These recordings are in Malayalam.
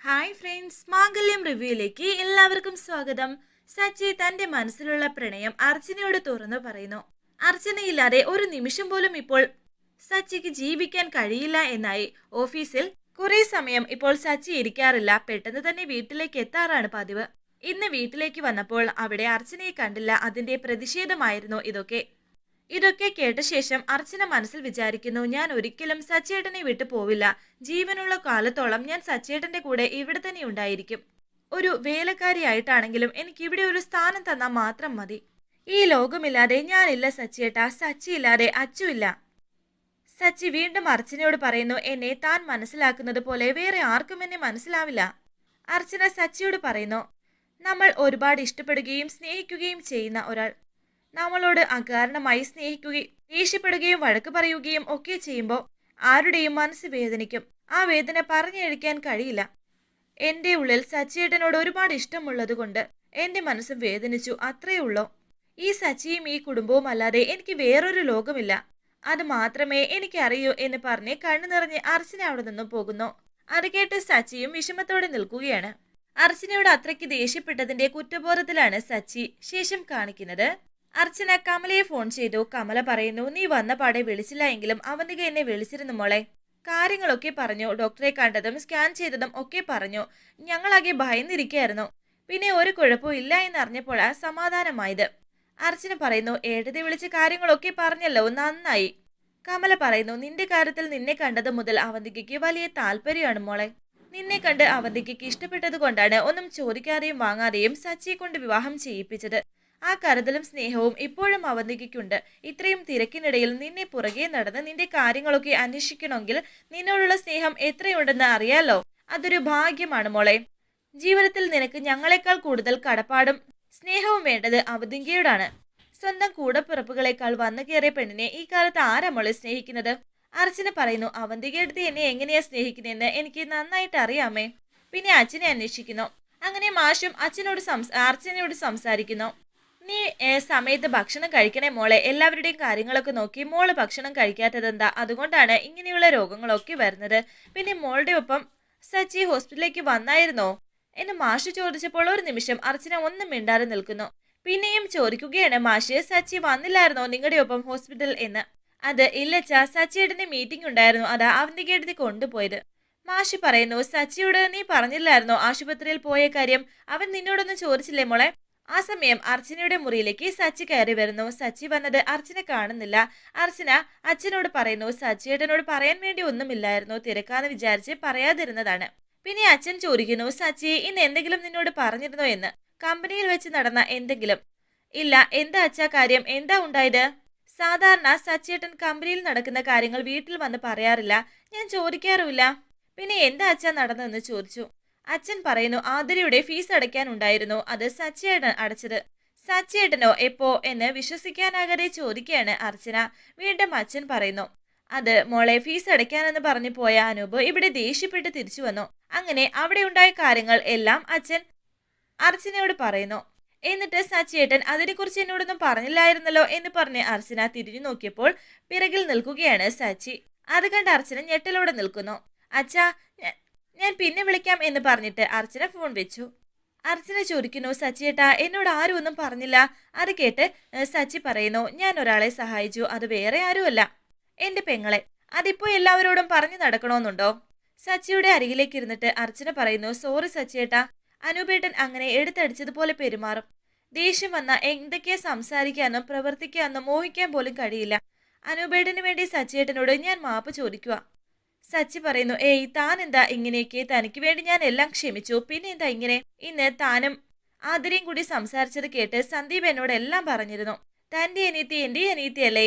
ഹായ് ഫ്രണ്ട്സ് മാംഗല്യം റിവ്യൂയിലേക്ക് എല്ലാവർക്കും സ്വാഗതം. സച്ചി തന്റെ മനസ്സിലുള്ള പ്രണയം അർച്ചനയോട് തുറന്നു പറയുന്നു. അർച്ചനയില്ലാതെ ഒരു നിമിഷം പോലും ഇപ്പോൾ സച്ചിക്ക് ജീവിക്കാൻ കഴിയില്ല എന്നായി ഓഫീസിൽ കുറേ സമയം ഇപ്പോൾ സച്ചി ഇരിക്കാറില്ല. പെട്ടെന്ന് തന്നെ വീട്ടിലേക്ക് എത്താറാണ് പതിവ്. ഇന്ന് വീട്ടിലേക്ക് വന്നപ്പോൾ അവിടെ അർച്ചനയെ കണ്ടില്ല. അതിന്റെ പ്രതിഷേധമായിരുന്നു ഇതൊക്കെ. ഇതൊക്കെ കേട്ട ശേഷം അർച്ചന മനസ്സിൽ വിചാരിക്കുന്നു ഞാൻ ഒരിക്കലും സച്ചേട്ടനെ വിട്ടു പോവില്ല. ജീവനുള്ള കാലത്തോളം ഞാൻ സച്ചേട്ടന്റെ കൂടെ ഇവിടെ തന്നെ ഉണ്ടായിരിക്കും. ഒരു വേലക്കാരിയായിട്ടാണെങ്കിലും എനിക്ക് ഇവിടെ ഒരു സ്ഥാനം തന്നാൽ മാത്രം മതി. ഈ ലോകമില്ലാതെ ഞാനില്ല സച്ചിയേട്ട സച്ചി ഇല്ലാതെ അച്ചുമില്ല സച്ചി വീണ്ടും അർച്ചനയോട് പറയുന്നു എന്നെ താൻ മനസ്സിലാക്കുന്നത് പോലെ വേറെ ആർക്കും എന്നെ മനസ്സിലാവില്ല. അർച്ചന സച്ചിയോട് പറയുന്നു നമ്മൾ ഒരുപാട് ഇഷ്ടപ്പെടുകയും സ്നേഹിക്കുകയും ചെയ്യുന്ന ഒരാൾ. നമ്മളോട് അകാരണമായി സ്നേഹിക്കുകയും ദേഷ്യപ്പെടുകയും വഴക്ക് പറയുകയും ഒക്കെ ചെയ്യുമ്പോൾ ആരുടെയും മനസ്സ് വേദനിക്കും. ആ വേദന പറഞ്ഞഴിക്കാൻ കഴിയില്ല. എന്റെ ഉള്ളിൽ സച്ചിയേട്ടനോട് ഒരുപാട് ഇഷ്ടമുള്ളത് കൊണ്ട് എന്റെ മനസ്സ് വേദനിച്ചു. അത്രയേ ഉള്ളൂ. ഈ സച്ചിയും ഈ കുടുംബവും അല്ലാതെ എനിക്ക് വേറൊരു ലോകമില്ല. അത് മാത്രമേ എനിക്കറിയൂ എന്ന് പറഞ്ഞ് കണ്ണു നിറഞ്ഞ് അർച്ചന അവിടെ നിന്നും പോകുന്നു. അത് കേട്ട് സച്ചിയും വിഷമത്തോടെ നിൽക്കുകയാണ്. അർച്ചനയോട് അത്രയ്ക്ക് ദേഷ്യപ്പെട്ടതിന്റെ കുറ്റബോധത്തിലാണ് സച്ചി ശേഷം കാണിക്കുന്നത്. അർച്ചന കമലയെ ഫോൺ ചെയ്തു. കമല പറയുന്നു നീ വന്ന പാടെ വിളിച്ചില്ല എങ്കിലും അവന്തിക എന്നെ വിളിച്ചിരുന്നു മോളെ. കാര്യങ്ങളൊക്കെ പറഞ്ഞു. ഡോക്ടറെ കണ്ടതും സ്കാൻ ചെയ്തതും ഒക്കെ പറഞ്ഞു. ഞങ്ങളാകെ ഭയന്നിരിക്കുകയായിരുന്നു. പിന്നെ ഒരു കുഴപ്പവും ഇല്ല എന്നറിഞ്ഞപ്പോഴാണ് സമാധാനമായത്. അർച്ചന പറയുന്നു ഏടതി വിളിച്ച് കാര്യങ്ങളൊക്കെ പറഞ്ഞല്ലോ. നന്നായി. കമല പറയുന്നു നിന്റെ കാര്യത്തിൽ നിന്നെ കണ്ടത് മുതൽ അവന്തികയ്ക്ക് വലിയ താല്പര്യമാണ് മോളെ. നിന്നെ കണ്ട് അവന്തികയ്ക്ക് ഇഷ്ടപ്പെട്ടത് കൊണ്ടാണ് ഒന്നും ചോദിക്കാതെയും വാങ്ങാതെയും സച്ചിയെ കൊണ്ട് വിവാഹം ചെയ്യിപ്പിച്ചത്. ആ കരുതലും സ്നേഹവും ഇപ്പോഴും അവന്തികയ്ക്കുണ്ട് ഇത്രയും തിരക്കിനിടയിൽ നിന്നെ പുറകെ നടന്ന് നിന്റെ കാര്യങ്ങളൊക്കെ അന്വേഷിക്കണമെങ്കിൽ നിന്നോടുള്ള സ്നേഹം എത്രയുണ്ടെന്ന് അറിയാലോ? അതൊരു ഭാഗ്യമാണ് മോളെ. ജീവിതത്തിൽ നിനക്ക് ഞങ്ങളെക്കാൾ കൂടുതൽ കടപ്പാടും സ്നേഹവും വേണ്ടത് അവതിങ്കയോടാണ് സ്വന്തം കൂടപ്പിറപ്പുകളെക്കാൾ വന്നു കയറിയ പെണ്ണിനെ ഈ കാലത്ത് ആരാ മോളെ സ്നേഹിക്കുന്നത്? അർച്ചന പറയുന്നു അവന്തികയെടുത്ത് എന്നെ എങ്ങനെയാ സ്നേഹിക്കുന്നതെന്ന് എനിക്ക് നന്നായിട്ട് അറിയാമേ. പിന്നെ അച്ഛനെ അന്വേഷിക്കുന്നു. അങ്ങനെ മാഷും അച്ഛനോട് സംസാ അർച്ചനയോട് സംസാരിക്കുന്നു. നീ സമയത്ത് ഭക്ഷണം കഴിക്കണേ മോളെ. എല്ലാവരുടെയും കാര്യങ്ങളൊക്കെ നോക്കി മോൾ ഭക്ഷണം കഴിക്കാത്തതെന്താ അതുകൊണ്ടാണ് ഇങ്ങനെയുള്ള രോഗങ്ങളൊക്കെ വരുന്നത്. പിന്നെ മോളുടെ ഒപ്പം സച്ചി ഹോസ്പിറ്റലിലേക്ക് വന്നായിരുന്നോ? എന്ന് മാഷ് ചോദിച്ചപ്പോൾ ഒരു നിമിഷം അർച്ചന ഒന്നും മിണ്ടാതെ നിൽക്കുന്നു. പിന്നെയും ചോദിക്കുകയാണ് മാഷ് സച്ചി വന്നില്ലായിരുന്നോ നിങ്ങളുടെ ഒപ്പം ഹോസ്പിറ്റൽ എന്ന്? അത് ഇല്ലച്ച സച്ചിയുടെ മീറ്റിംഗ് ഉണ്ടായിരുന്നു. അതാ അവന്തികയെടുത്ത് കൊണ്ടുപോയത്. മാഷി പറയുന്നു സച്ചിയോട് നീ പറഞ്ഞില്ലായിരുന്നോ ആശുപത്രിയിൽ പോയ കാര്യം? അവൻ നിന്നോടൊന്നും ചോദിച്ചില്ലേ മോളെ? ആ സമയം അർച്ചനയുടെ മുറിയിലേക്ക് സച്ചി കയറി വരുന്നു. സച്ചി വന്നത് അർച്ചന കാണുന്നില്ല. അർച്ചന അച്ഛനോട് പറയുന്നു സച്ചിയേട്ടനോട് പറയാൻ വേണ്ടി ഒന്നുമില്ലായിരുന്നു. തിരക്കാന്ന് വിചാരിച്ച് പറയാതിരുന്നതാണ്. പിന്നെ അച്ഛൻ ചോദിക്കുന്നു സച്ചി ഇന്ന് എന്തെങ്കിലും നിന്നോട് പറഞ്ഞിരുന്നോ എന്ന്? കമ്പനിയിൽ വെച്ച് നടന്ന എന്തെങ്കിലും? ഇല്ല. എന്താ അച്ഛാ കാര്യം? എന്താ ഉണ്ടായത്? സാധാരണ സച്ചിയേട്ടൻ കമ്പനിയിൽ നടക്കുന്ന കാര്യങ്ങൾ വീട്ടിൽ വന്ന് പറയാറില്ല. ഞാൻ ചോദിക്കാറുമില്ല. പിന്നെ എന്താ അച്ഛാ നടന്നതെന്ന് ചോദിച്ചു? അച്ഛൻ പറയുന്നു ആതിരയുടെ ഫീസ് അടയ്ക്കാനുണ്ടായിരുന്നു. അത് സച്ചിയേട്ടൻ അടച്ചത്. സച്ചിയേട്ടനോ എപ്പോ എന്ന് വിശ്വസിക്കാനാകാതെ ചോദിക്കുകയാണ് അർച്ചന. വീണ്ടും അച്ഛൻ പറയുന്നു അത് മോളെ ഫീസ് അടയ്ക്കാനെന്ന് പറഞ്ഞു പോയ അനൂപ് ഇവിടെ ദേഷ്യപ്പെട്ട് തിരിച്ചു വന്നു. അങ്ങനെ അവിടെ ഉണ്ടായ കാര്യങ്ങൾ എല്ലാം അച്ഛൻ അർച്ചനയോട് പറയുന്നു. എന്നിട്ട് സച്ചിയേട്ടൻ അതിനെക്കുറിച്ച് എന്നോടൊന്നും പറഞ്ഞില്ലായിരുന്നല്ലോ എന്ന് പറഞ്ഞ് അർച്ചന തിരിഞ്ഞു നോക്കിയപ്പോൾ പിറകിൽ നിൽക്കുകയാണ് സച്ചി. അത് കണ്ട് അർച്ചന ഞെട്ടലോടെ നിൽക്കുന്നു. അച്ഛാ ഞാൻ പിന്നെ വിളിക്കാം എന്ന് പറഞ്ഞിട്ട് അർച്ചന ഫോൺ വെച്ചു. അർച്ചന ചോദിക്കുന്നു സച്ചിയേട്ടാ എന്നോട് ആരും ഒന്നും പറഞ്ഞില്ല. അത് കേട്ട് സച്ചി പറയുന്നു ഞാൻ ഒരാളെ സഹായിച്ചു അത് വേറെ ആരുമല്ല. എന്റെ പെങ്ങളെ അതിപ്പോ എല്ലാവരോടും പറഞ്ഞു നടക്കണമെന്നുണ്ടോ സച്ചിയുടെ അരികിലേക്ക് ഇരുന്നിട്ട് അർച്ചന പറയുന്നു സോറി സച്ചിയേട്ടാ അനൂപേട്ടൻ അങ്ങനെ എടുത്തടിച്ചതുപോലെ പെരുമാറും. ദേഷ്യം വന്ന എന്തൊക്കെയാ സംസാരിക്കാനും പ്രവർത്തിക്കാനും മോഹിക്കാൻ പോലും കഴിയില്ല. അനൂപേട്ടന് വേണ്ടി സച്ചിയേട്ടനോട് ഞാൻ മാപ്പ് ചോദിക്കുക സച്ചി പറയുന്നു ഏയ് താൻ എന്താ ഇങ്ങനെയൊക്കെ? തനിക്ക് വേണ്ടി ഞാൻ എല്ലാം ക്ഷമിച്ചു. പിന്നെ എന്താ ഇങ്ങനെ? ഇന്ന് താനും ആതിരയും കൂടി സംസാരിച്ചത് കേട്ട് സന്ദീപ് എന്നോട് എല്ലാം പറഞ്ഞിരുന്നു. തന്റെ അനിയത്തി എന്റെ അനിയത്തിയല്ലേ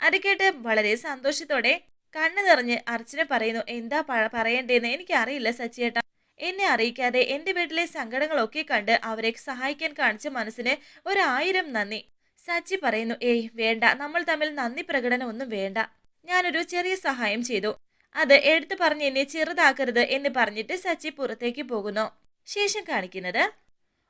അത് കേട്ട് വളരെ സന്തോഷത്തോടെ കണ്ണു നിറഞ്ഞ് അർച്ചന പറയുന്നു എന്താ പറയണ്ടേന്ന്? എനിക്കറിയില്ല സച്ചിയേട്ടാ. എന്നെ അറിയിക്കാതെ എന്റെ വീട്ടിലെ സങ്കടങ്ങളൊക്കെ കണ്ട് അവരെ സഹായിക്കാൻ കാണിച്ച മനസ്സിന് ഒരായിരം നന്ദി. സച്ചി പറയുന്നു ഏയ് വേണ്ട. നമ്മൾ തമ്മിൽ നന്ദി പ്രകടനം ഒന്നും വേണ്ട. ഞാനൊരു ചെറിയ സഹായം ചെയ്തു. അത് എടുത്തു പറഞ്ഞ് എന്നെ ചെറുതാക്കരുത് എന്ന് പറഞ്ഞിട്ട് സച്ചി പുറത്തേക്ക് പോകുന്നു. ശേഷം കാണിക്കുന്നത്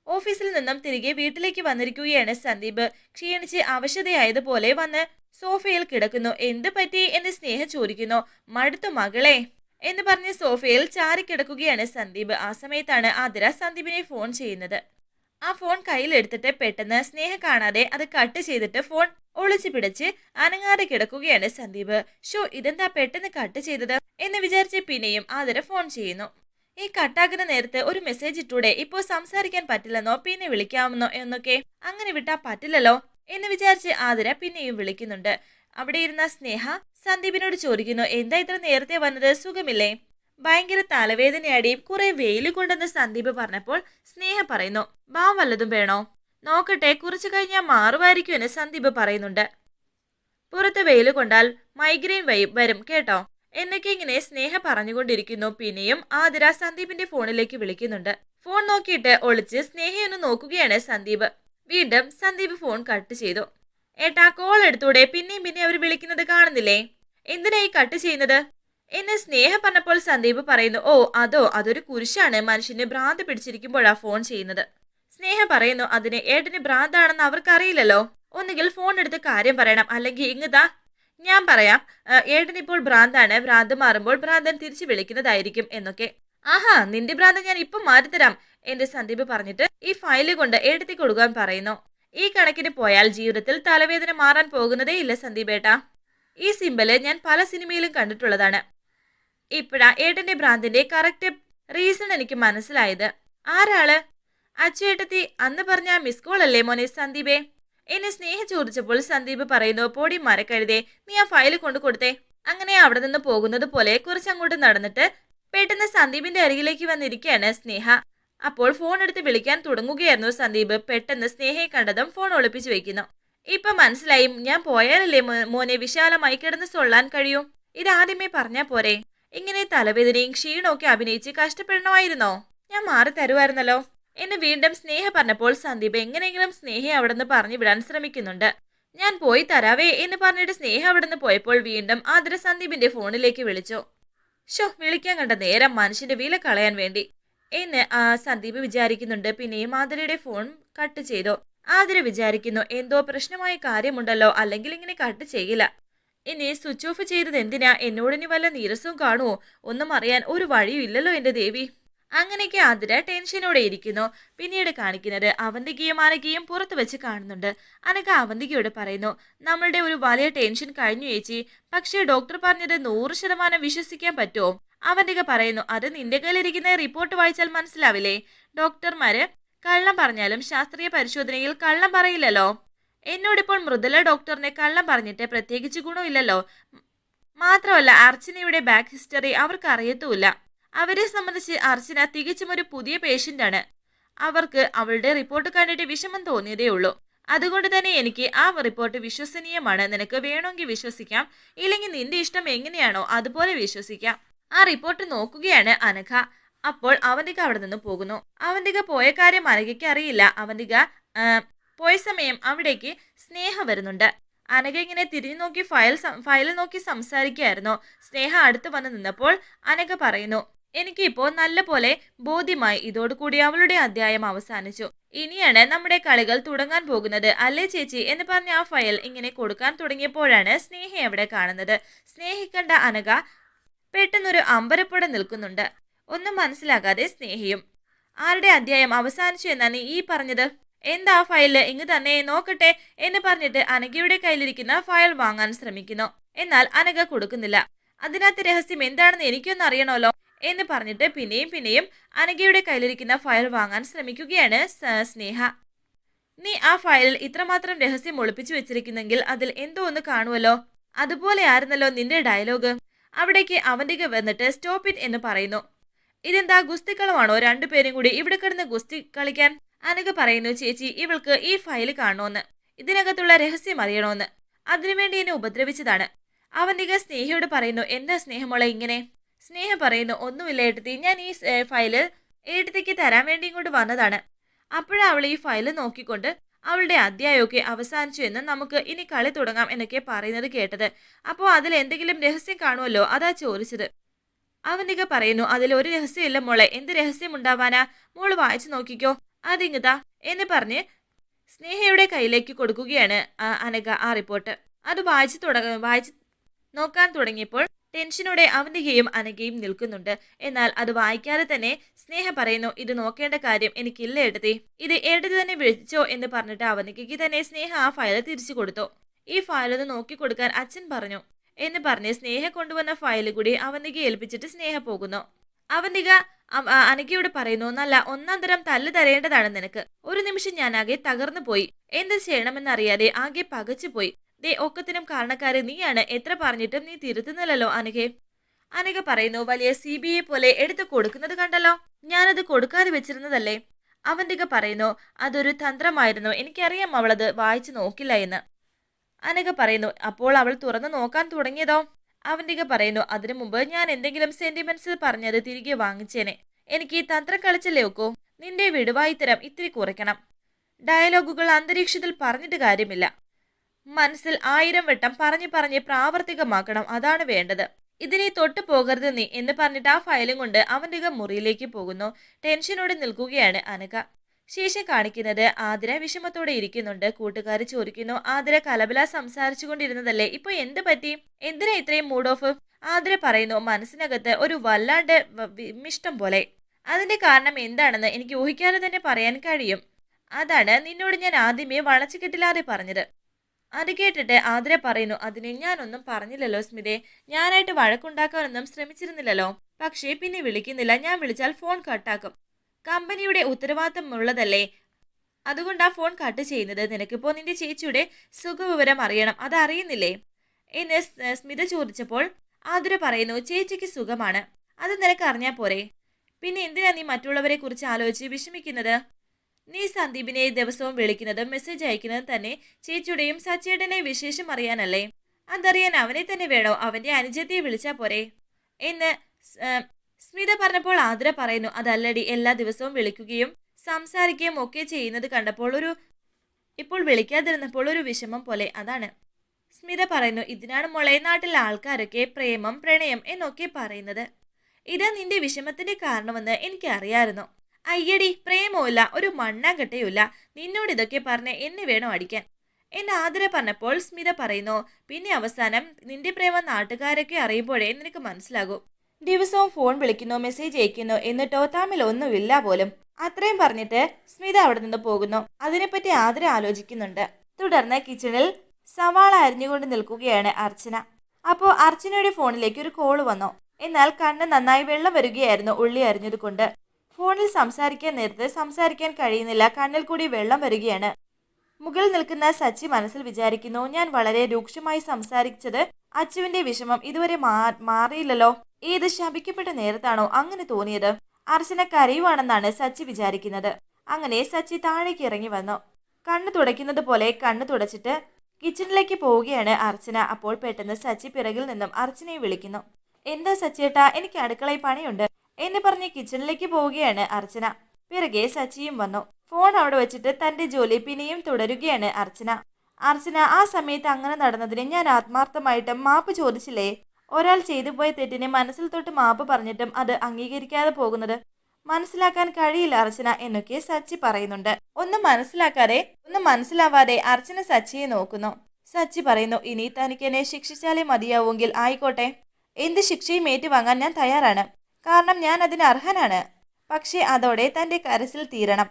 ഓഫീസിൽ നിന്നും തിരികെ വീട്ടിലേക്ക് വന്നിരിക്കുകയാണ് സന്ദീപ്. ക്ഷീണിച്ച് അവശതയായതുപോലെ വന്ന് സോഫയിൽ കിടക്കുന്നു. എന്ത് പറ്റി? എന്ന് സ്നേഹ ചോദിക്കുന്നു. മടുത്തു മകളെ എന്ന് പറഞ്ഞ് സോഫയിൽ ചാരിക്കിടക്കുകയാണ് സന്ദീപ്. ആ സമയത്താണ് ആതിര സന്ദീപിനെ ഫോൺ ചെയ്യുന്നത്. ആ ഫോൺ കയ്യിലെടുത്തിട്ട് പെട്ടെന്ന് സ്നേഹ കാണാതെ അത് കട്ട് ചെയ്തിട്ട് ഫോൺ ഒളിച്ചു പിടിച്ച് അനങ്ങാതെ കിടക്കുകയാണ് സന്ദീപ്. ഷോ ഇതെന്താ പെട്ടെന്ന് കട്ട് ചെയ്തത്? എന്ന് വിചാരിച്ച് പിന്നെയും ആദര ഫോൺ ചെയ്യുന്നു. ഈ കട്ടാക്കുന്ന നേരത്ത് ഒരു മെസ്സേജ് ഇട്ടൂടെ? ഇപ്പോൾ സംസാരിക്കാൻ പറ്റില്ലെന്നോ? പിന്നെ വിളിക്കാമെന്നോ? എന്നൊക്കെ? അങ്ങനെ വിട്ടാ പറ്റില്ലല്ലോ? എന്ന് വിചാരിച്ച് ആദര പിന്നെയും വിളിക്കുന്നുണ്ട്. അവിടെ ഇരുന്ന സ്നേഹ സന്ദീപിനോട് ചോദിക്കുന്നു എന്താ ഇത്ര നേരത്തെ വന്നത്? സുഖമില്ലേ? ഭയങ്കര തലവേദനയടിയും കുറെ വെയിൽ കൊണ്ടെന്ന് സന്ദീപ് പറഞ്ഞപ്പോൾ സ്നേഹ പറയുന്നു ബാ വല്ലതും വേണോ? നോക്കട്ടെ കുറച്ചു കഴിഞ്ഞാൽ മാറുമായിരിക്കും എന്ന് സന്ദീപ് പറയുന്നുണ്ട്. പുറത്ത് വെയിൽ കൊണ്ടാൽ മൈഗ്രെയിൻ വരും കേട്ടോ? എന്നൊക്കെ ഇങ്ങനെ സ്നേഹ പറഞ്ഞുകൊണ്ടിരിക്കുന്നു. പിന്നെയും ആതിര സന്ദീപിന്റെ ഫോണിലേക്ക് വിളിക്കുന്നുണ്ട്. ഫോൺ നോക്കിയിട്ട് ഒളിച്ച് സ്നേഹയൊന്ന് നോക്കുകയാണ് സന്ദീപ്. വീണ്ടും സന്ദീപ് ഫോൺ കട്ട് ചെയ്തു. ഏട്ടാ കോൾ എടുത്തൂടെ? പിന്നെയും പിന്നെ അവർ വിളിക്കുന്നത് കാണുന്നില്ലേ? എന്തിനാ ഈ കട്ട് ചെയ്യുന്നത്? എന്നെ സ്നേഹ പറഞ്ഞപ്പോൾ സന്ദീപ് പറയുന്നു ഓ അതോ അതൊരു കുരിശാണ്. മനുഷ്യനെ ഭ്രാന്ത് പിടിച്ചിരിക്കുമ്പോഴാ ഫോൺ ചെയ്യുന്നത്. സ്നേഹ പറയുന്നു അതിന് ഏട്ടന് ഭ്രാന്താണെന്ന് അവർക്കറിയില്ലല്ലോ. ഒന്നുകിൽ ഫോൺ എടുത്ത് കാര്യം പറയണം. അല്ലെങ്കിൽ ഇങ്ങതാ ഞാൻ പറയാം. ഏട്ടനിപ്പോൾ ഭ്രാന്താണ്. ഭ്രാന്ത് മാറുമ്പോൾ ഭ്രാന്തൻ തിരിച്ചു വിളിക്കുന്നതായിരിക്കും എന്നൊക്കെ. ആഹാ നിന്റെ ഭ്രാന്ത് ഞാൻ ഇപ്പം മാറ്റിത്തരാം എന്റെ സന്ദീപ് പറഞ്ഞിട്ട് ഈ ഫയൽ കൊണ്ട് ഏട്ടത്തി കൊടുക്കാൻ പറയുന്നു. ഈ കണക്കിന് പോയാൽ ജീവിതത്തിൽ തലവേദന മാറാൻ പോകുന്നതേ ഇല്ല സന്ദീപേട്ട. ഈ സിമ്പൽ ഞാൻ പല സിനിമയിലും കണ്ടിട്ടുള്ളതാണ്. ഇപ്പോഴാ ഏട്ടന്റെ ഭ്രാന്തിന്റെ കറക്റ്റ് റീസൺ എനിക്ക് മനസ്സിലായത്. ആരാൾ? അച്ചേട്ടത്തി അന്ന് പറഞ്ഞ മിസ് കോൾ അല്ലേ മോനെ സന്ദീപേ? എന്നെ സ്നേഹ ചോദിച്ചപ്പോൾ സന്ദീപ് പറയുന്നു പൊടി മരക്കഴുതേ നീ ആ ഫയൽ കൊണ്ടു കൊടുത്തേ. അങ്ങനെ അവിടെ നിന്ന് പോകുന്നത് പോലെ കുറച്ചങ്ങോട്ട് നടന്നിട്ട് പെട്ടെന്ന് സന്ദീപിന്റെ അരികിലേക്ക് വന്നിരിക്കുകയാണ് സ്നേഹ. അപ്പോൾ ഫോൺ എടുത്ത് വിളിക്കാൻ തുടങ്ങുകയായിരുന്നു സന്ദീപ്. പെട്ടെന്ന് സ്നേഹയെ കണ്ടതും ഫോൺ ഒളിപ്പിച്ചു വെക്കുന്നു. ഇപ്പൊ മനസ്സിലായി ഞാൻ പോയാലല്ലേ മോനെ വിശാലമായി കിടന്ന് സൊള്ളാൻ കഴിയൂ? ഇതാദ്യമേ പറഞ്ഞാ പോരെ. ഇങ്ങനെ തലവേദനയും ക്ഷീണമൊക്കെ അഭിനയിച്ച് കഷ്ടപ്പെടണമായിരുന്നോ? ഞാൻ മാറി തരുമായിരുന്നല്ലോ. എന്നെ വീണ്ടും സ്നേഹ പറഞ്ഞപ്പോൾ സന്ദീപ് എങ്ങനെയെങ്കിലും സ്നേഹയെ അവിടെ നിന്ന് പറഞ്ഞു വിടാൻ ശ്രമിക്കുന്നുണ്ട്. ഞാൻ പോയി തരാവേ എന്ന് പറഞ്ഞിട്ട് സ്നേഹ അവിടെ നിന്ന് പോയപ്പോൾ വീണ്ടും ആദര സന്ദീപിന്റെ ഫോണിലേക്ക് വിളിച്ചു. ഷോ വിളിക്കാൻ കണ്ട നേരം മനുഷ്യന്റെ വില കളയാൻ വേണ്ടി. എന്ന് ആ സന്ദീപ് വിചാരിക്കുന്നുണ്ട് പിന്നെയും ആദരയുടെ ഫോൺ കട്ട് ചെയ്തു. ആതിര വിചാരിക്കുന്നു എന്തോ പ്രശ്നമായ കാര്യമുണ്ടല്ലോ അല്ലെങ്കിൽ ഇങ്ങനെ കട്ട് ചെയ്യില്ല. ഇനി സ്വിച്ച് ഓഫ് ചെയ്തത് എന്തിനാ? എന്നോടിനി വല്ല നീരസവും കാണുമോ ഒന്നും അറിയാൻ ഒരു വഴിയും ഇല്ലല്ലോ എന്റെ ദേവി. അങ്ങനെയൊക്കെ ആതിര ടെൻഷനോടെ ഇരിക്കുന്നു. പിന്നീട് കാണിക്കുന്നത് അവന്തികയും അനകിയും പുറത്തു വെച്ച് കാണുന്നുണ്ട്. അനക അവന്തികയോട് പറയുന്നു നമ്മളുടെ ഒരു വലിയ ടെൻഷൻ കഴിഞ്ഞു ചേച്ചി. പക്ഷേ ഡോക്ടർ പറഞ്ഞത് നൂറ് ശതമാനം വിശ്വസിക്കാൻ പറ്റുമോ? അവന്തിക പറയുന്നു അത് നിന്റെ കയ്യിലിരിക്കുന്ന റിപ്പോർട്ട് വായിച്ചാൽ മനസ്സിലാവില്ലേ? ഡോക്ടർമാര് കള്ളം പറഞ്ഞാലും ശാസ്ത്രീയ പരിശോധനയിൽ കള്ളം പറയില്ലല്ലോ. എന്നോടിപ്പോൾ മൃദുല ഡോക്ടറിനെ കള്ളം പറഞ്ഞിട്ട് പ്രത്യേകിച്ച് ഗുണമില്ലല്ലോ. മാത്രമല്ല അർച്ചനയുടെ ബാക്ക് ഹിസ്റ്ററി അവർക്ക് അറിയത്തുമില്ല. അവരെ സംബന്ധിച്ച് അർച്ചന തികച്ചും ഒരു പുതിയ പേഷ്യന്റാണ് അവർക്ക് അവളുടെ റിപ്പോർട്ട് കണ്ടിട്ട് വിഷമം തോന്നിയതേ ഉള്ളൂ അതുകൊണ്ട് തന്നെ എനിക്ക് ആ റിപ്പോർട്ട് വിശ്വസനീയമാണ്. നിനക്ക് വേണമെങ്കിൽ വിശ്വസിക്കാം. ഇല്ലെങ്കിൽ നിന്റെ ഇഷ്ടം എങ്ങനെയാണോ അതുപോലെ വിശ്വസിക്കാം. ആ റിപ്പോർട്ട് നോക്കുകയാണ് അനഘ. അപ്പോൾ അവന്തിക അവിടെ നിന്ന് പോകുന്നു. അവന്തിക പോയ കാര്യം അനഘയ്ക്ക് അറിയില്ല. അവന്തിക പോയ സമയം അവിടേക്ക് സ്നേഹ വരുന്നുണ്ട്. അനഘ ഇങ്ങനെ തിരിഞ്ഞു നോക്കി ഫയൽ ഫയൽ നോക്കി സംസാരിക്കുകയായിരുന്നു. സ്നേഹ അടുത്ത് വന്ന് നിന്നപ്പോൾ അനഘ പറയുന്നു എനിക്കിപ്പോൾ നല്ല പോലെ ബോധ്യമായി ഇതോടുകൂടി അവളുടെ അധ്യായം അവസാനിച്ചു. ഇനിയാണ് നമ്മുടെ കളികൾ തുടങ്ങാൻ പോകുന്നത്. അല്ലേ ചേച്ചി? എന്ന് പറഞ്ഞ ആ ഫയൽ ഇങ്ങനെ കൊടുക്കാൻ തുടങ്ങിയപ്പോഴാണ് സ്നേഹ അവിടെ കാണുന്നത്. സ്നേഹിക്കേണ്ട അനഘ പെട്ടെന്നൊരു അമ്പരപ്പുട നിൽക്കുന്നുണ്ട്. ഒന്നും മനസ്സിലാകാതെ സ്നേഹയും ആരുടെ അധ്യായം അവസാനിച്ചു എന്നാണ് ഈ പറഞ്ഞത്? എന്താ ഫയൽ ഇങ്ങ് തന്നെ നോക്കട്ടെ എന്ന് പറഞ്ഞിട്ട് അനഘയുടെ കയ്യിലിരിക്കുന്ന ഫയൽ വാങ്ങാൻ ശ്രമിക്കുന്നു. എന്നാൽ അനഘ കൊടുക്കുന്നില്ല. അതിനകത്ത് രഹസ്യം എന്താണെന്ന് എനിക്കൊന്നും അറിയണമല്ലോ എന്ന് പറഞ്ഞിട്ട് പിന്നെയും പിന്നെയും അനഘയുടെ കയ്യിലിരിക്കുന്ന ഫയൽ വാങ്ങാൻ ശ്രമിക്കുകയാണ് സ്നേഹ. നീ ആ ഫയലിൽ ഇത്രമാത്രം രഹസ്യം ഒളിപ്പിച്ചു വെച്ചിരിക്കുന്നെങ്കിൽ അതിൽ എന്തോ ഒന്ന് കാണുമല്ലോ അതുപോലെ ആയിരുന്നല്ലോ നിന്റെ ഡയലോഗ് അവിടേക്ക് അവന്റെ വന്നിട്ട് സ്റ്റോപ്പ് ഇറ്റ് എന്ന് പറയുന്നു. ഇതെന്താ ഗുസ്തിക്കളമാണോ രണ്ടുപേരും കൂടി ഇവിടെ കിടന്ന് ഗുസ്തി കളിക്കാൻ? അനഘ പറയുന്നു ചേച്ചി ഇവൾക്ക് ഈ ഫയൽ കാണണമെന്ന് ഇതിനകത്തുള്ള രഹസ്യം അറിയണമെന്ന് അതിനുവേണ്ടി എന്നെ ഉപദ്രവിച്ചതാണ്. അവന്തിക സ്നേഹയോട് പറയുന്നു എന്താ സ്നേഹമോളെ ഇങ്ങനെ? സ്നേഹം പറയുന്നു ഒന്നുമില്ല ഏട്ടത്തി ഞാൻ ഈ ഫയൽ ഏട്ടത്തിക്ക് തരാൻ വേണ്ടി ഇങ്ങോട്ട് വന്നതാണ്. അപ്പോഴവൾ അവൾ ഈ ഫയൽ നോക്കിക്കൊണ്ട് അവളുടെ അധ്യായമൊക്കെ അവസാനിച്ചു എന്ന് നമുക്ക് ഇനി കളി തുടങ്ങാം എന്നൊക്കെ പറയുന്നത് കേട്ടത്. അപ്പോൾ അതിൽ എന്തെങ്കിലും രഹസ്യം കാണുമല്ലോ അതാ ചോദിച്ചത്. അവന്തിക പറയുന്നു അതിൽ ഒരു രഹസ്യമില്ല മോളെ. എന്ത് രഹസ്യം ഉണ്ടാവാനാ? മോൾ വായിച്ചു നോക്കിക്കോ. അതിങ്ങതാ എന്ന് പറഞ്ഞ് സ്നേഹയുടെ കയ്യിലേക്ക് കൊടുക്കുകയാണ് അനഘ ആ റിപ്പോർട്ട് അത് വായിച്ചു തുടങ്ങ വായിച്ചു നോക്കാൻ തുടങ്ങിയപ്പോൾ ടെൻഷനോടെ അവന്തികയും അനഘയും നിൽക്കുന്നുണ്ട്. എന്നാൽ അത് വായിക്കാതെ തന്നെ സ്നേഹ പറയുന്നു ഇത് നോക്കേണ്ട കാര്യം എനിക്കില്ല എടുത്തി ഇത് എടുത്ത് തന്നെ വിളിച്ചോ എന്ന് പറഞ്ഞിട്ട് അവന്തികയ്ക്ക് തന്നെ സ്നേഹ ആ ഫയൽ തിരിച്ചു കൊടുത്തു. ഈ ഫയൽ ഒന്ന് നോക്കിക്കൊടുക്കാൻ അച്ഛൻ പറഞ്ഞു എന്ന് പറഞ്ഞ് സ്നേഹ കൊണ്ടുവന്ന ഫയൽ കൂടി അവന്തിക ഏൽപ്പിച്ചിട്ട് സ്നേഹ പോകുന്നു. അവന്തിക അനഘയോട് പറയുന്നു നല്ല ഒന്നാം തരം തല്ല് തരേണ്ടതാണ് നിനക്ക്. ഒരു നിമിഷം ഞാൻ ആകെ തകർന്നു പോയി. എന്ത് ചെയ്യണമെന്നറിയാതെ ആകെ പകച്ചു പോയി. ദേ ഒക്കത്തിനും കാരണക്കാര് നീയാണ്. എത്ര പറഞ്ഞിട്ടും നീ തിരുത്തുന്നില്ലല്ലോ അനഘെ. അനഘ പറയുന്നു വലിയ സി ബി ഐ പോലെ എടുത്തു കൊടുക്കുന്നത് കണ്ടല്ലോ? ഞാനത് കൊടുക്കാതെ വെച്ചിരുന്നതല്ലേ? അവന്തിക പറയുന്നു അതൊരു തന്ത്രമായിരുന്നു. എനിക്കറിയാം അവളത് വായിച്ചു നോക്കില്ല എന്ന്. അനഘ പറയുന്നു അപ്പോൾ അവൾ തുറന്നു നോക്കാൻ തുടങ്ങിയതോ? അവന്തിക പറയുന്നു അതിനു മുമ്പ് ഞാൻ എന്തെങ്കിലും സെന്റിമെന്റ്സ് പറഞ്ഞത് തിരികെ വാങ്ങിച്ചേനെ. എനിക്ക് തന്ത്രം കളിച്ചല്ലേ ഒക്കോ? നിന്റെ വിടുവായിത്തരം ഇത്തിരി കുറയ്ക്കണം. ഡയലോഗുകൾ അന്തരീക്ഷത്തിൽ പറഞ്ഞിട്ട് കാര്യമില്ല. മനസ്സിൽ ആയിരം വട്ടം പറഞ്ഞു പറഞ്ഞ് പ്രാവർത്തികമാക്കണം അതാണ് വേണ്ടത്. ഇതിനെ തൊട്ടു പോകരുത് നീ എന്ന് പറഞ്ഞിട്ട് ആ ഫയലും കൊണ്ട് അവന്റെ മുറിയിലേക്ക് പോകുന്നു. ടെൻഷനോടെ നിൽക്കുകയാണ് അനഘ. ശേഷം കാണിക്കുന്നത് ആതിര വിഷമത്തോടെ ഇരിക്കുന്നുണ്ട്. കൂട്ടുകാർ ചോദിക്കുന്നു ആതിര കലബല സംസാരിച്ചു കൊണ്ടിരുന്നതല്ലേ ഇപ്പൊ എന്ത് പറ്റി? എന്തിനാ ഇത്രയും മൂഡ് ഓഫ് ആതിര പറയുന്നു മനസ്സിനകത്ത് ഒരു വല്ലാണ്ട് വിമിഷ്ടം പോലെ. അതിന്റെ കാരണം എന്താണെന്ന് എനിക്ക് ഊഹിക്കാതെ തന്നെ പറയാൻ കഴിയും. അതാണ് നിന്നോട് ഞാൻ ആദ്യമേ വളച്ചു കെട്ടില്ലാതെ പറഞ്ഞത്. അത് കേട്ടിട്ട് ആതിര പറയുന്നു അതിന് ഞാനൊന്നും പറഞ്ഞില്ലല്ലോ സ്മിതേ. ഞാനായിട്ട് വഴക്കുണ്ടാക്കാനൊന്നും ശ്രമിച്ചിരുന്നില്ലല്ലോ. പക്ഷേ പിന്നെ വിളിക്കുന്നില്ല. ഞാൻ വിളിച്ചാൽ ഫോൺ കട്ടാക്കും. കമ്പനിയുടെ ഉത്തരവാദിത്തമുള്ളതല്ലേ? അതുകൊണ്ടാ ഫോൺ കട്ട് ചെയ്യുന്നത് നിനക്കിപ്പോൾ നിന്റെ ചേച്ചിയുടെ സുഖവിവരം അറിയണം. അതറിയുന്നില്ലേ? എന്ന് സ്മിത ചോദിച്ചപ്പോൾ ആതുര പറയുന്നു ചേച്ചിക്ക് സുഖമാണ്. അത് നിനക്ക് അറിഞ്ഞാൽ പോരെ. പിന്നെ എന്തിനാ നീ മറ്റുള്ളവരെ കുറിച്ച് ആലോചിച്ച് വിഷമിക്കുന്നത്? നീ സന്ദീപിനെ ദിവസവും വിളിക്കുന്നതും മെസ്സേജ് അയക്കുന്നതും തന്നെ ചേച്ചിയുടെയും സച്ചേട്ടനെ വിശേഷം അറിയാനല്ലേ? അതറിയാൻ അവനെ തന്നെ വേണോ? അവന്റെ അനുജത്തിയെ വിളിച്ചാ പോരെ? എന്ന് ആ, സ്മിത പറഞ്ഞപ്പോൾ ആതിര പറയുന്നു അതല്ലടി എല്ലാ ദിവസവും വിളിക്കുകയും സംസാരിക്കുകയും ഒക്കെ ചെയ്യുന്നത് കണ്ടപ്പോൾ ഒരു ഇപ്പോൾ വിളിക്കാതിരുന്നപ്പോൾ ഒരു വിഷമം പോലെ അതാണ്. സ്മിത പറയുന്നു ഇതിനാണ് മുളയനാട്ടിലെ ആൾക്കാരൊക്കെ പ്രേമം പ്രണയം എന്നൊക്കെ പറയുന്നത്. ഇതാ നിന്റെ വിഷമത്തിന്റെ കാരണമെന്ന് എനിക്ക് അറിയാമായിരുന്നു അയ്യടി പ്രേമവുമില്ല ഒരു മണ്ണാങ്കട്ടയുമില്ല. നിന്നോട് ഇതൊക്കെ പറഞ്ഞ് എന്നെ വേണോ അടിക്കാൻ. എന്നെ ആദര പറഞ്ഞപ്പോൾ സ്മിത പറയുന്നു പിന്നെ അവസാനം നിന്റെ പ്രേമം നാട്ടുകാരൊക്കെ അറിയുമ്പോഴേ നിനക്ക് മനസ്സിലാകൂ. ദിവസവും ഫോൺ വിളിക്കുന്നു മെസ്സേജ് അയക്കുന്നു എന്നിട്ടോ തമ്മിൽ ഒന്നുമില്ല പോലും. അത്രയും പറഞ്ഞിട്ട് സ്മിത അവിടെ നിന്ന് പോകുന്നു. അതിനെപ്പറ്റി ആദര ആലോചിക്കുന്നുണ്ട്. തുടർന്ന് കിച്ചണിൽ സവാള അരിഞ്ഞുകൊണ്ട് നിൽക്കുകയാണ് അർച്ചന. അപ്പോൾ അർച്ചനയുടെ ഫോണിലേക്ക് ഒരു കോൾ വന്നു. എന്നാൽ കണ്ണ് നന്നായി വെള്ളം വരികയായിരുന്നു ഉള്ളി അരിഞ്ഞതുകൊണ്ട്. ഫോണിൽ സംസാരിക്കാൻ നേരത്ത് സംസാരിക്കാൻ കഴിയുന്നില്ല കണ്ണിൽ കൂടി വെള്ളം വരികയാണ്. മുകളിൽ നിൽക്കുന്ന സച്ചി മനസ്സിൽ വിചാരിക്കുന്നു ഞാൻ വളരെ രൂക്ഷമായി സംസാരിച്ചത് അച്ചുവിന്റെ വിഷമം. ഇതുവരെ മാറിയില്ലല്ലോ. ഏത് ശപിക്കപ്പെട്ട നേരത്താണോ അങ്ങനെ തോന്നിയത്. അർച്ചന കരയുവാണെന്നാണ് സച്ചി വിചാരിക്കുന്നത്. അങ്ങനെ സച്ചി താഴേക്ക് ഇറങ്ങി വന്നു. കണ്ണു തുടയ്ക്കുന്നത് പോലെ കണ്ണു തുടച്ചിട്ട് കിച്ചണിലേക്ക് പോവുകയാണ് അർച്ചന. അപ്പോൾ പെട്ടെന്ന് സച്ചി പിറകിൽ നിന്നും അർച്ചനയെ വിളിക്കുന്നു. എന്താ സച്ചിയേട്ടാ എനിക്ക് അടുക്കളയിൽ പണിയുണ്ട്. എന്ന് പറഞ്ഞ് കിച്ചണിലേക്ക് പോവുകയാണ് അർച്ചന. പിറകെ സച്ചിയും വന്നു. ഫോൺ അവിടെ വെച്ചിട്ട് തന്റെ ജോലി പിന്നെയും തുടരുകയാണ് അർച്ചന. അർച്ചന ആ സമയത്ത് അങ്ങനെ നടന്നതിന് ഞാൻ ആത്മാർത്ഥമായിട്ടും മാപ്പ് ചോദിച്ചില്ലേ? ഒരാൾ ചെയ്തു പോയ തെറ്റിനെ മനസ്സിൽ തൊട്ട് മാപ്പ് പറഞ്ഞിട്ടും അത് അംഗീകരിക്കാതെ പോകുന്നത് മനസ്സിലാക്കാൻ കഴിയില്ല അർച്ചന എന്നൊക്കെ സച്ചി പറയുന്നുണ്ട്. ഒന്നും മനസ്സിലാക്കാതെ ഒന്നും മനസ്സിലാവാതെ അർച്ചന സച്ചിയെ നോക്കുന്നു. സച്ചി പറയുന്നു ഇനി തനിക്ക് എന്നെ ശിക്ഷിച്ചാലേ മതിയാവുമെങ്കിൽ ആയിക്കോട്ടെ. എന്ത് ശിക്ഷയും ഏറ്റുവാങ്ങാൻ ഞാൻ തയ്യാറാണ്. കാരണം ഞാൻ അതിന് അർഹനാണ്. പക്ഷേ അതോടെ തന്റെ കരസിൽ തീരണം.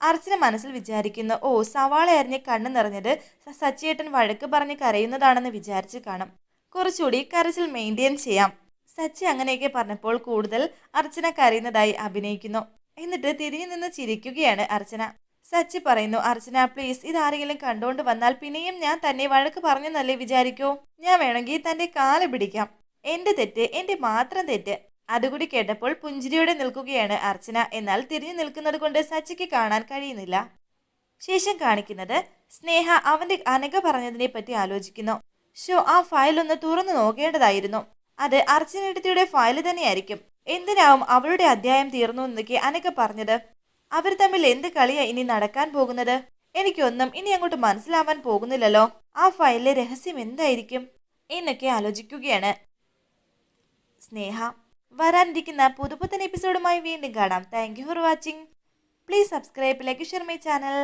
അർച്ചന മനസ്സിൽ വിചാരിക്കുന്നു ഓ സവാള അരിഞ്ഞ് കണ്ണു നിറഞ്ഞത് സച്ചിയേട്ടൻ വഴക്ക് പറഞ്ഞ് കരയുന്നതാണെന്ന് വിചാരിച്ച് കാണും. കുറച്ചുകൂടി കരച്ചിൽ മെയിന്റെയിൻ ചെയ്യാം. സച്ചി അങ്ങനെയൊക്കെ പറഞ്ഞപ്പോൾ കൂടുതൽ അർച്ചന കരയുന്നതായി അഭിനയിക്കുന്നു. എന്നിട്ട് തിരിഞ്ഞു നിന്ന് ചിരിക്കുകയാണ് അർച്ചന. സച്ചി പറയുന്നു അർച്ചന പ്ലീസ് ഇതാരെങ്കിലും കണ്ടുകൊണ്ട് വന്നാൽ പിന്നെയും ഞാൻ തന്നെ വഴക്ക് പറഞ്ഞെന്നല്ലേ വിചാരിക്കൂ? ഞാൻ വേണമെങ്കിൽ തന്റെ കാൽ പിടിക്കാം. എന്റെ തെറ്റ് എന്റെ മാത്രം തെറ്റ്. അതുകൂടി കേട്ടപ്പോൾ പുഞ്ചിരിയോടെ നിൽക്കുകയാണ് അർച്ചന. എന്നാൽ തിരിഞ്ഞു നിൽക്കുന്നത് കൊണ്ട് സച്ചിക്ക് കാണാൻ കഴിയുന്നില്ല. ശേഷം കാണിക്കുന്നത് സ്നേഹ അവന്റെ അനഘ പറഞ്ഞതിനെ പറ്റി ആലോചിക്കുന്നു. ഷോ ആ ഫയൽ ഒന്ന് തുറന്നു നോക്കേണ്ടതായിരുന്നു. അത് അർച്ചനയുടെ ഫയൽ തന്നെയായിരിക്കും. എന്തിനാവും അവളുടെ അധ്യായം തീർന്നു എന്നൊക്കെ അനക്ക പറഞ്ഞത്? അവർ തമ്മിൽ എന്ത് കളിയാ ഇനി നടക്കാൻ പോകുന്നത്? എനിക്കൊന്നും ഇനി അങ്ങോട്ട് മനസ്സിലാവാൻ പോകുന്നില്ലല്ലോ. ആ ഫയലിലെ രഹസ്യം എന്തായിരിക്കും? എന്നൊക്കെ ആലോചിക്കുകയാണ്. സ്നേഹ വരാനിരിക്കുന്ന പുതുപുത്തൻ എപ്പിസോഡുമായി വീണ്ടും കാണാം. Thank you for watching please subscribe like share my channel